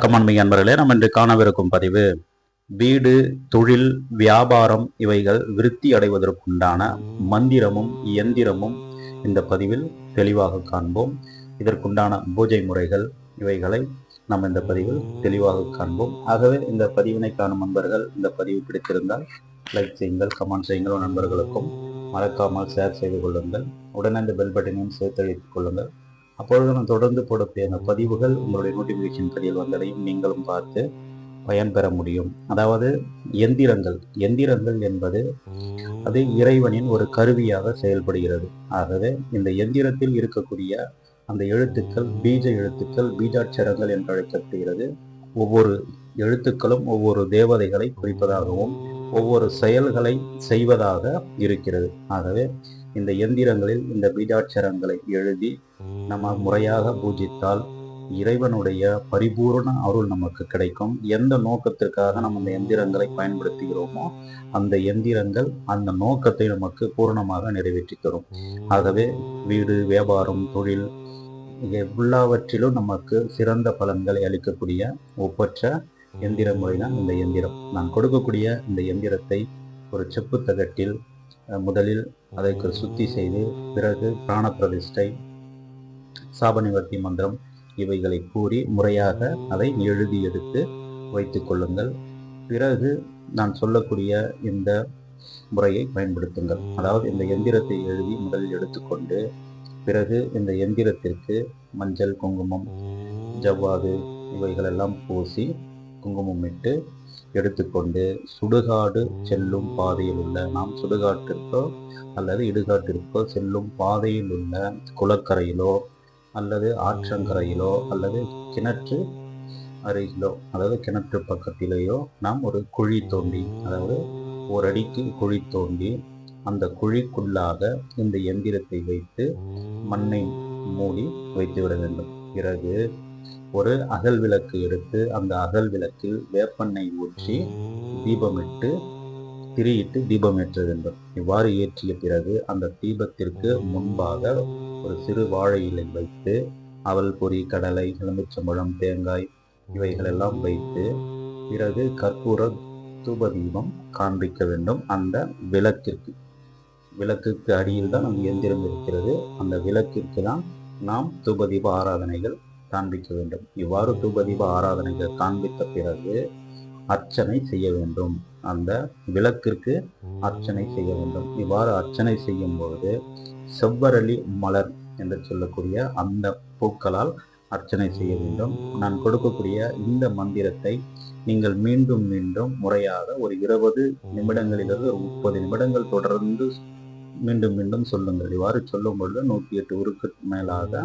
வணக்கம் அன்பின் அன்பர்களே நம்ம இன்று காணவிருக்கும் பதிவு வீடு தொழில் வியாபாரம் இவைகள் விருத்தி அடைவதற்குண்டான மந்திரமும் இயந்திரமும் இந்த பதிவில் தெளிவாக காண்போம். இதற்குண்டான பூஜை முறைகள் இவைகளை நாம் இந்த பதிவில் தெளிவாக காண்போம். ஆகவே இந்த பதிவினை காணும் நண்பர்கள் இந்த பதிவு பிடித்திருந்தால் லைக் செய்யுங்கள் கமெண்ட் செய்யுங்கள். நண்பர்களுக்கும் மறக்காமல் ஷேர் செய்து கொள்ளுங்கள். உடனே இந்த பெல் பட்டனையும் சேர்த்து வைத்துக் கொள்ளுங்கள். அப்பொழுது நான் தொடர்ந்து போடக்கூடிய அந்த பதிவுகள் உங்களுடைய நோட்டிஃபிகேஷன் பதிவில் வந்தடையும் நீங்களும் பார்த்து பயன்பெற முடியும். அதாவது எந்திரங்கள் எந்திரங்கள் என்பது அது இறைவனின் ஒரு கருவியாக செயல்படுகிறது. ஆகவே இந்த எந்திரத்தில் இருக்கக்கூடிய அந்த எழுத்துக்கள் பீஜ எழுத்துக்கள் பீஜாட்சரங்கள் என்று அழைக்கப்படுகிறது. ஒவ்வொரு எழுத்துக்களும் ஒவ்வொரு தேவதைகளை குறிப்பதாகவும் ஒவ்வொரு செயல்களை செய்வதாக இருக்கிறது. ஆகவே இந்த எந்திரங்களில் இந்த பீஜாட்சரங்களை எழுதி நம்ம முறையாக பூஜித்தால் இறைவனுடைய பரிபூர்ண அருள் நமக்கு கிடைக்கும். எந்த நோக்கத்திற்காக நம்ம இந்த எந்திரங்களை பயன்படுத்துகிறோமோ அந்த எந்திரங்கள் அந்த நோக்கத்தை நமக்கு பூர்ணமாக நிறைவேற்றி தரும். ஆகவே வீடு வியாபாரம் தொழில் எல்லாவற்றிலும் நமக்கு சிறந்த பலன்களை அளிக்கக்கூடிய ஒப்பற்ற எந்திர முறை தான் இந்த எந்திரம். நான் கொடுக்கக்கூடிய இந்த எந்திரத்தை ஒரு செப்பு தகட்டில் முதலில் அதை சுத்தி செய்து பிறகு பிராண பிரதிஷ்டை சாபநிவர்த்தி மந்திரம் இவைகளை கூறி முறையாக அதை எழுதி எடுத்து வைத்து கொள்ளுங்கள். பிறகு நான் சொல்லக்கூடிய இந்த முறையை பயன்படுத்துங்கள். அதாவது இந்த எந்திரத்தை எழுதி முதலில் எடுத்துக்கொண்டு பிறகு இந்த எந்திரத்திற்கு மஞ்சள் குங்குமம் ஜவ்வாது இவைகளெல்லாம் பூசி குங்குமம் இட்டு எடுத்துக்கொண்டு சுடுகாடு செல்லும் பாதையில் உள்ள நாம் சுடுகாட்டிற்கோ அல்லது இடுகாட்டிற்கோ செல்லும் பாதையில் உள்ள குளக்கரையிலோ அல்லது ஆற்றங்கரையிலோ அல்லது கிணற்று அருகிலோ அதாவது கிணற்று பக்கத்திலேயோ நாம் ஒரு குழி தோண்டி அதாவது ஒரு அடிக்கு குழி தோண்டி அந்த குழிக்குள்ளாக இந்த எந்திரத்தை வைத்து மண்ணை மூடி வைத்து விட வேண்டும். பிறகு ஒரு அகல் விளக்கு எடுத்து அந்த அகல் விளக்கில் வேப்பெண்ணெய் ஊற்றி தீபமிட்டு திரியிட்டு தீபம் ஏற்ற வேண்டும் இவ்வாறு ஏற்றிய பிறகு அந்த தீபத்திற்கு முன்பாக ஒரு சிறு வாழை இலை வைத்து அவல் பொறி கடலை எலுமிச்சம்பழம் தேங்காய் இவைகளெல்லாம் வைத்து பிறகு கற்பூர தூப தீபம் காண்பிக்க வேண்டும் அந்த விளக்கிற்கு. விளக்குக்கு அடியில் தான் அந்த எந்திரம் இருக்கிறது. அந்த விளக்கிற்கு தான் நாம் தூபதீப ஆராதனைகள் காண்பிக்க வேண்டும். இவ்வாறு தூபதீப ஆராதனைகள் காண்பித்த பிறகு அர்ச்சனை செய்ய வேண்டும். அந்த விளக்கிற்கு அர்ச்சனை செய்ய வேண்டும். இவ்வாறு அர்ச்சனை செய்யும் பொழுது செவ்வரளி மலர் என்று சொல்லக்கூடிய அந்த பூக்களால் அர்ச்சனை செய்ய வேண்டும். நான் கொடுக்கக்கூடிய இந்த மந்திரத்தை நீங்கள் மீண்டும் மீண்டும் முறையாக ஒரு இருபது நிமிடங்களிலிருந்து ஒரு முப்பது நிமிடங்கள் தொடர்ந்து மீண்டும் மீண்டும் சொல்லுங்கள். இவ்வாறு சொல்லும் பொழுது நூற்றி எட்டு உருக்கு மேலாக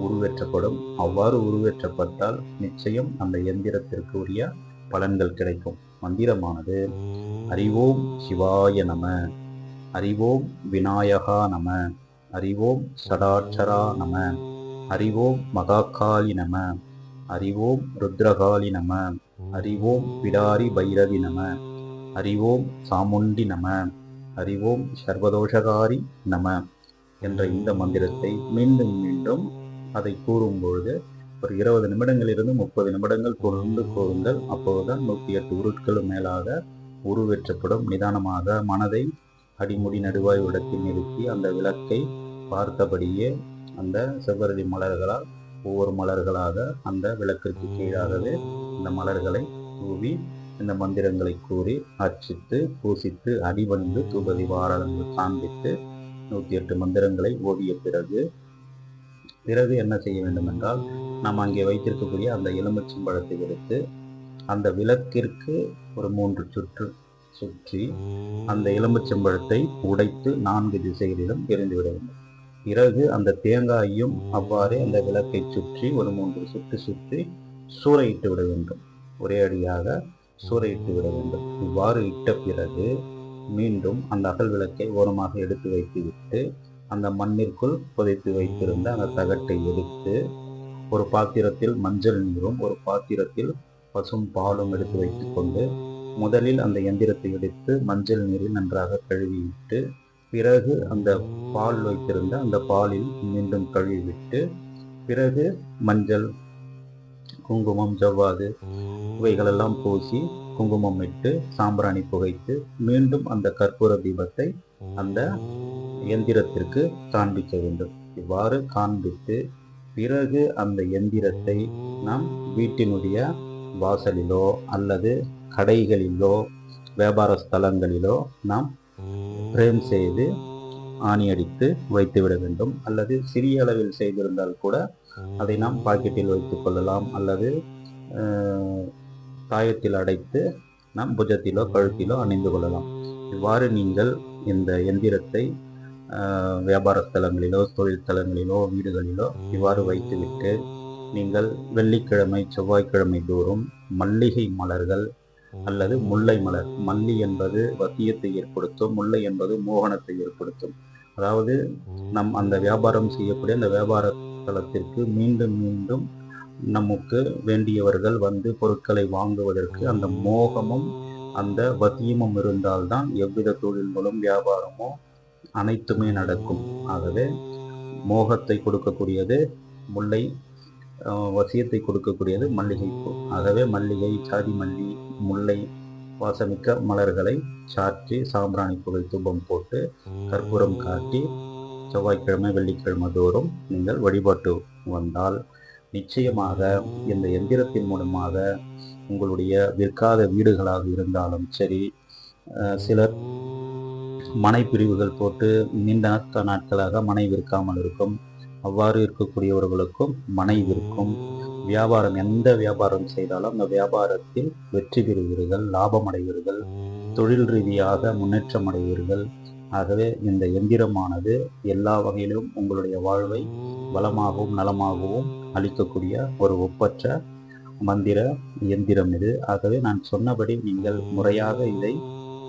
உருவேற்றப்படும். அவ்வாறு உருவேற்றப்பட்டால் நிச்சயம் அந்த எந்திரத்திற்கு உரிய பலன்கள் கிடைக்கும். மந்திரமானது அறிவோம் சிவாய நம அறிவோம் விநாயகா நம அறிவோம் சடாட்சரா நம அறிவோம் மகாகாலி நம அறிவோம் ருத்ரகாளி நம அறிவோம் பிடாரி பைரவி நம அறிவோம் சாமுண்டி நம அறிவோம் சர்வதோஷகாரி நம என்ற இந்த மந்திரத்தை மீண்டும் மீண்டும் அதை கூறும்பொழுது ஒரு இருபது நிமிடங்களிலிருந்து முப்பது நிமிடங்கள் தொடர்ந்து கூறுங்கள் அப்போதுதான் நூற்றி எட்டு உருட்களும் மேலாக உருவேற்றப்படும். நிதானமாக மனதை அடிமுடி நடுவாய் இடத்தில் நிறுத்தி அந்த விளக்கை பார்த்தபடியே அந்த செவ்வரளி மலர்களால் ஒவ்வொரு மலர்களாக அந்த விளக்கிற்கு கீழாகவே இந்த மலர்களை தூவி இந்த மந்திரங்களை கூறி அர்ச்சித்து பூசித்து அடிபணிந்து தூபதி ஆராதனைகள் காண்பித்து நூற்றி எட்டு மந்திரங்களை ஓதிய பிறகு பிறகு என்ன செய்ய வேண்டும் என்றால் நாம் அங்கே வைத்திருக்கக்கூடிய அந்த எலுமிச்சம்பழத்தை எடுத்து அந்த விளக்கிற்கு ஒரு மூன்று சுற்று சுற்றி அந்த எலுமிச்சம்பழத்தை உடைத்து நான்கு திசைகளிலும் எரிந்துவிட வேண்டும். பிறகு அந்த தேங்காயும் அவ்வாறே அந்த விளக்கை சுற்றி ஒரு மூன்று சுற்று சுற்றி சூறையிட்டு விட வேண்டும். ஒரே அடியாக சூறையிட்டு விட வேண்டும். இவ்வாறு இட்ட பிறகு மீண்டும் அந்த அகல் விளக்கை ஓரமாக எடுத்து வைத்துவிட்டு அந்த மண்ணிற்குள் புதைத்து வைத்திருந்த அந்த தகட்டை எடுத்து ஒரு பாத்திரத்தில் மஞ்சள் நீரும் ஒரு பாத்திரத்தில் பசும் பாலும் எடுத்து வைத்துக்கொண்டு முதலில் அந்த எந்திரத்தை எடுத்து மஞ்சள் நீரில் நன்றாக கழுவிவிட்டு பிறகு அந்த பால் வைத்திருந்த அந்த பாலில் மீண்டும் கழுவிவிட்டு பிறகு மஞ்சள் குங்குமம் ஜவ்வாது. இவைகளெல்லாம் பூசி குங்குமம் இட்டு சாம்பிராணி புகைத்து மீண்டும் அந்த கற்பூர தீபத்தை அந்த எந்திரத்திற்கு காண்பிக்க வேண்டும். இவ்வாறு காண்பித்து பிறகு அந்த எந்திரத்தை நாம் வீட்டினுடைய வாசலிலோ அல்லது கடைகளிலோ வியாபார ஸ்தலங்களிலோ நாம் பிரேம் செய்து ஆணி அடித்து வைத்துவிட வேண்டும். அல்லது சிறிய அளவில் செய்திருந்தால் கூட அதை நாம் பாக்கெட்டில் வைத்துக் கொள்ளலாம். அல்லது தாயத்தில் அடைத்து நாம் புஜத்திலோ கழுத்திலோ அணிந்து கொள்ளலாம். இவ்வாறு நீங்கள் இந்த எந்திரத்தை வியாபாரத்தலங்களிலோ வியாபார ஸ்தலங்களிலோ தொழில் வீடுகளிலோ இவ்வாறு வைத்துவிட்டு நீங்கள் வெள்ளிக்கிழமை செவ்வாய்க்கிழமை தோறும் மல்லிகை மலர்கள் அல்லது முல்லை மலர். மல்லி என்பது வசியத்தை ஏற்படுத்தும் முல்லை என்பது மோகனத்தை ஏற்படுத்தும். அதாவது நம் அந்த வியாபாரம் செய்யக்கூடிய அந்த வியாபார தளத்திற்கு மீண்டும் மீண்டும் நமக்கு வேண்டியவர்கள் வந்து பொருட்களை வாங்குவதற்கு அந்த மோகமும் அந்த வசியமும் இருந்தால்தான் எவ்வித தொழில்களும் வியாபாரமோ அனைத்துமே நடக்கும். ஆகவே மோகத்தை கொடுக்கக்கூடியது முல்லை வசியத்தை கொடுக்கக்கூடியது மல்லிகை ஆகவே மல்லிகை சாதி மல்லி முல்லை வாசமிக்க மலர்களை சாற்றி சாம்பிராணி புகை தூபம் போட்டு கற்பூரம் காட்டி செவ்வாய்க்கிழமை வெள்ளிக்கிழமை தோறும் நீங்கள் வழிபாட்டு வந்தால் நிச்சயமாக இந்த எந்திரத்தின் மூலமாக உங்களுடைய விற்காத வீடுகளாக இருந்தாலும் சரி சிலர் மனை பிரிவுகள் போட்டு நீண்ட நாட்களாக மனை விற்காமல் இருக்கும். அவ்வாறு இருக்கக்கூடியவர்களுக்கும் மனை விற்கும். வியாபாரம் எந்த வியாபாரம் செய்தாலும் அந்த வியாபாரத்தில் வெற்றி பெறுவீர்கள் லாபம் அடைவீர்கள் தொழில் ரீதியாக முன்னேற்றம் அடைவீர்கள் ஆகவே இந்த எந்திரமானது எல்லா வகையிலும் உங்களுடைய வாழ்வை வளமாகவும் நலமாகவும் அளிக்கக்கூடிய ஒரு ஒப்பற்ற மந்திர எந்திரம் இது. ஆகவே நான் சொன்னபடி நீங்கள் முறையாக இதை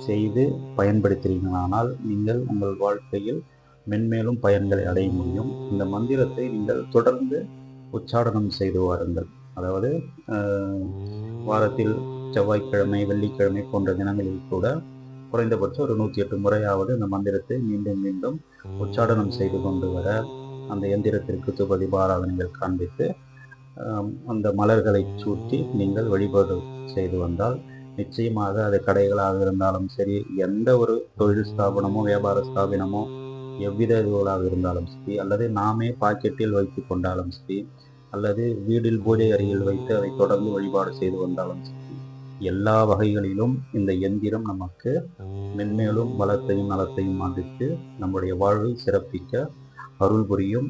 செய்து பயன்படுத்துகிறீர்களானால் நீங்கள் உங்கள் வாழ்க்கையில் மென்மேலும் பயன்களை அடைய முடியும். இந்த மந்திரத்தை நீங்கள் தொடர்ந்து உச்சாடனம் செய்து வாருங்கள் அதாவது வாரத்தில் செவ்வாய்க்கிழமை வெள்ளிக்கிழமை போன்ற தினங்களில் கூட குறைந்தபட்சம் ஒரு நூற்றி எட்டு முறையாவது இந்த மந்திரத்தை மீண்டும் மீண்டும் உச்சாடனம் செய்து கொண்டு வர அந்த எந்திரத்திற்கு துபதி ஆராதனைகள் காண்பித்து அந்த மலர்களை சூட்டி நீங்கள் வழிபாடு செய்து வந்தால் நிச்சயமாக அது கடைகளாக இருந்தாலும் சரி எந்த ஒரு தொழில் ஸ்தாபனமோ வியாபார ஸ்தாபனமோ எவ்வித இதுகளாக இருந்தாலும் சரி அல்லது நாமே பாக்கெட்டில் வைத்து கொண்டாலும் சரி அல்லது வீடில் பூஜை அறையில் வைத்து அதை தொடர்ந்து வழிபாடு செய்து வந்தாலும் சரி எல்லா வகைகளிலும் இந்த எந்திரம் நமக்கு மென்மேலும் வளத்தையும் நலத்தையும் அளித்து நம்முடைய வாழ்வை சிறப்பிக்க அருள் புரியும்.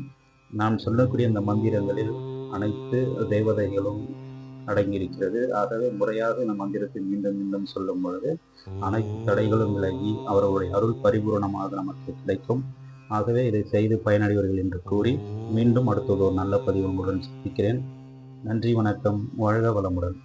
நான் சொல்லக்கூடிய இந்த மந்திரங்களில் அனைத்து தேவதைகளும் அடங்கியிருக்கிறது. ஆகவே முறையாக இந்த மந்திரத்தை மீண்டும் மீண்டும் சொல்லும் பொழுது அனைத்து தடைகளும் விலகி அவர்களுடைய அருள் பரிபூரணமாக நமக்கு கிடைக்கும். ஆகவே இதை செய்து பயனடைவீர்கள் என்று கூறி மீண்டும் அடுத்தது ஒரு நல்ல பதிவு உங்களுடன் சந்திக்கிறேன். நன்றி வணக்கம். வாழ்க வளமுடன்.